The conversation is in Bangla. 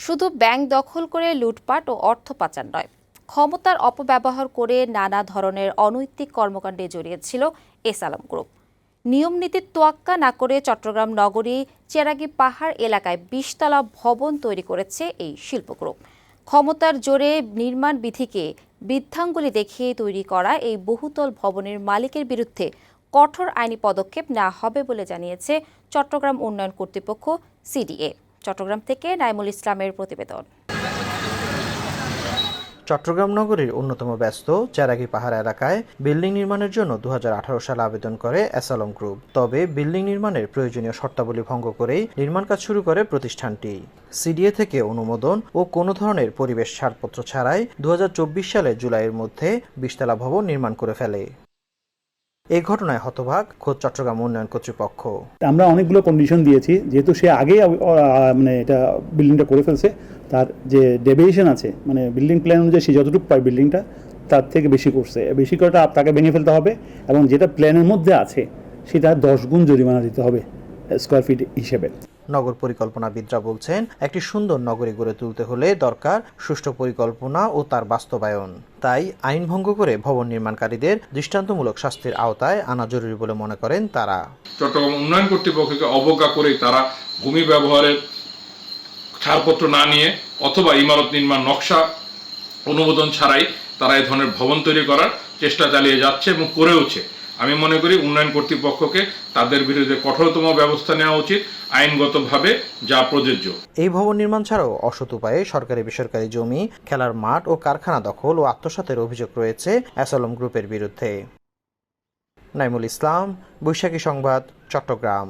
শুধু ব্যাংক দখল করে লুটপাট ও অর্থ পাচার নয়, ক্ষমতার অপব্যবহার করে নানা ধরনের অনৈতিক কর্মকাণ্ডে জড়িয়েছিল এস আলম গ্রুপ। নিয়ম নীতির তোয়াক্কা না করে চট্টগ্রাম নগরী চেরাগি পাহাড় এলাকায় বিশতলা ভবন তৈরি করেছে এই শিল্প গ্রুপ। ক্ষমতার জোরে নির্মাণ বিধিকে বৃদ্ধাঙ্গুলি দেখিয়ে তৈরি করা এই বহুতল ভবনের মালিকের বিরুদ্ধে কঠোর আইনি পদক্ষেপ নেওয়া হবে বলে জানিয়েছে চট্টগ্রাম উন্নয়ন কর্তৃপক্ষ সিডিএ। চট্টগ্রাম থেকে নাইমুল ইসলামের প্রতিবেদন। চট্টগ্রাম নগরীর অন্যতম ব্যস্ত চেরাগি পাহাড় এলাকায় বিল্ডিং নির্মাণের জন্য দুহাজার আঠারো সালে আবেদন করে অ্যাসালম গ্রুপ। তবে বিল্ডিং নির্মাণের প্রয়োজনীয় শর্তাবলী ভঙ্গ করেই নির্মাণ কাজ শুরু করে প্রতিষ্ঠানটি। সিডিএ থেকে অনুমোদন ও কোনো ধরনের পরিবেশ ছাড়পত্র ছাড়াই দুহাজার চব্বিশ সালে জুলাইয়ের মধ্যে বিশতলা ভবন নির্মাণ করে ফেলে। এই ঘটনায় হতভাগ খোদ চট্টগ্রাম উন্নয়ন কর্তৃপক্ষ। আমরা অনেকগুলো কন্ডিশন দিয়েছি, যেহেতু সে আগেই মানে এটা বিল্ডিংটা করে ফেলছে, তার যে ডেভিয়েশন আছে মানে বিল্ডিং প্ল্যান অনুযায়ী সে যতটুকু পায় বিল্ডিংটা তার থেকে বেশি করছে। বেশি করাটা তাকে ভেঙে ফেলতে হবে এবং যেটা প্ল্যানের মধ্যে আছে, সেটা দশ গুণ জরিমানা দিতে হবে স্কোয়ার ফিট হিসেবে। নগর পরিকল্পনাবিদরা বলছেন, একটি সুন্দর নগরী গড়ে তুলতে হলে দরকার সুষ্ঠু পরিকল্পনা ও তার বাস্তবায়ন। তাই আইন ভঙ্গ করে ভবন নির্মাণকারীদের দৃষ্টান্তমূলক শাস্তির আওতায় আনা জরুরি বলে মনে করেন তারা। চট্টগ্রাম উন্নয়ন কর্তৃপক্ষকে অবজ্ঞা করে তারা ভূমি ব্যবহারের ছাড়পত্র না নিয়ে অথবা ইমারত নির্মাণ নকশা অনুমোদন ছাড়াই তারা এই ধরনের ভবন তৈরি করার চেষ্টা চালিয়ে যাচ্ছে এবং করেওছে। আমি মনে করি উন্নয়ন কর্তৃপক্ষকে তাদের বিরুদ্ধে কঠোরতম ব্যবস্থা নেওয়া উচিত, আইনগতভাবে যা প্রযোজ্য। এই ভবন নির্মাণ ছাড়াও অসৎ উপায়ে সরকারি বেসরকারি জমি, খেলার মাঠ ও কারখানা দখল ও আত্মসাতের অভিযোগ রয়েছে অ্যাসলম গ্রুপের বিরুদ্ধে। নাইমুল ইসলাম, বৈশাখী সংবাদ, চট্টগ্রাম।